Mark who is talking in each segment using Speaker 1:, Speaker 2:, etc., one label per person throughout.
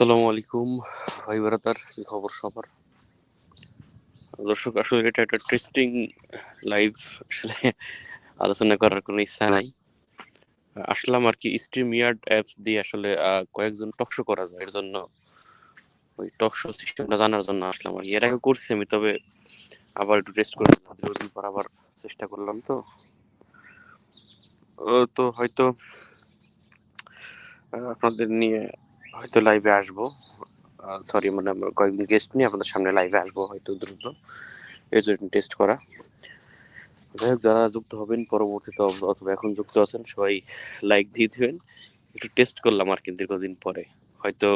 Speaker 1: আসসালামু আলাইকুম ভাই ব্রাদার, কি খবর সবার দর্শক, আসলে এটা একটা টেস্টিং লাইভ আসলে আলোচনা করার কোনো ইচ্ছা নাই আসলাম আর কি স্ট্রিম ইয়ার্ড অ্যাপস দিয়ে আসলে কয়েকজন টকশো করা যায়, এর জন্য ওই টকশো সিস্টেমটা জানার জন্য আসলাম আর কি। এর আগে করছি আমি, তবে আবার একটু টেস্ট করে। দীর্ঘদিন পর আবার চেষ্টা করলাম তো তো হয়তো আপনাদের নিয়ে হয়তো লাইভে আসব। সরি মানে আমরা কয়েকদিন গেস্ট নিয়ে আপনাদের সামনে লাইভে আসব হয়তো দ্রুত। এই জন্য টেস্ট করা। যাই হোক যারা যুক্ত হবেন পরবর্তীতে অথবা এখন যুক্ত আছেন সবাই লাইক দিয়ে দিবেন। একটু টেস্ট করলাম আর কি দীর্ঘদিন পরে। হয়তো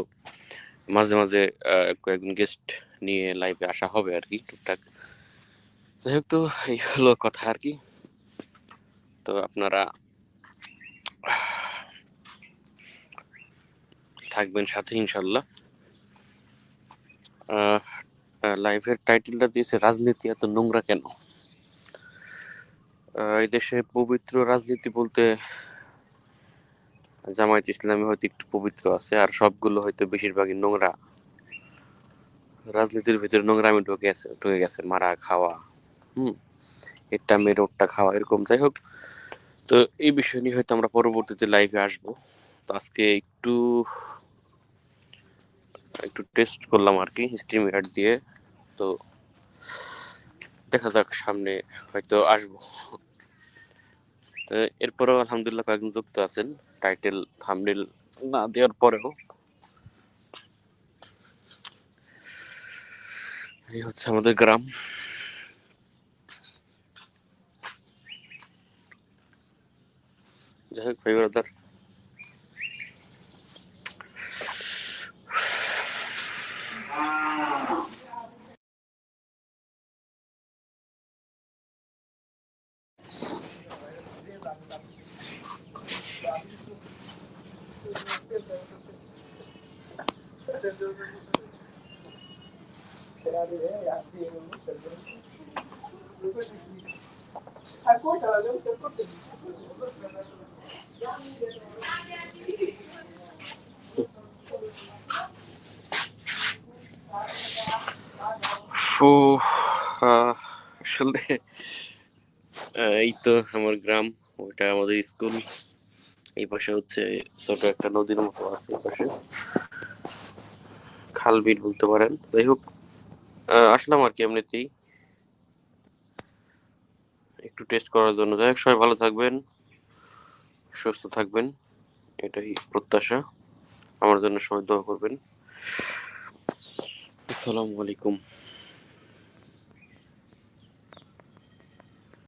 Speaker 1: মাঝে মাঝে আহ, কয়েকজন গেস্ট নিয়ে লাইভে আসা হবে আর কি টুকটাক। যাই হোক তো এই হলো কথা আর কি। তো আপনারা থাকবেন সাথে, ইনশাল্লাহ। লাইভের টাইটেলটা দিয়েছে, রাজনীতি এত নোংরা কেন? এই দেশে পবিত্র রাজনীতি বলতে জামায়াত ইসলামী হয়তো একটু পবিত্র আছে, আর সবগুলো হয়তো বেশিরভাগই নোংরা। রাজনীতির ভিতরে নোংরামি ঢুকে গেছে ঢুকে গেছে, মারা, খাওয়া, হুম এটা মেরে ওটা খাওয়া, এরকম। যাই হোক, তো এই বিষয় নিয়ে হয়তো আমরা পরবর্তীতে লাইভে আসব। তো আজকে একটু একটু টেস্ট করলাম আর কি স্ট্রিম অ্যাড দিয়ে। তো দেখা যাক সামনে হয়তো আসব। তো এরপরেও আলহামদুলিল্লাহ কয়েকজন যুক্ত আছেন টাইটেল থামনেল না দেওয়ার পরেও। এই হচ্ছে আমাদের গ্রাম। যাই হোক, ভাই ব্রাদার আসলে এই তো আমার গ্রাম ওইটা আমাদের স্কুল। এই পাশে হচ্ছে ছোট একটা নদীর মতো আছে এই পাশে। খাল বিল বলতে পারেন। যাই হোক আসলাম আর কি এমনিতেই। একটু টেস্ট করার জন্য। যাই হোক, সবাই ভালো থাকবেন, সুস্থ থাকবেন। এটাই প্রত্যাশা। আমার জন্য সবাই দোয়া করবেন। আসসালামু আলাইকুম।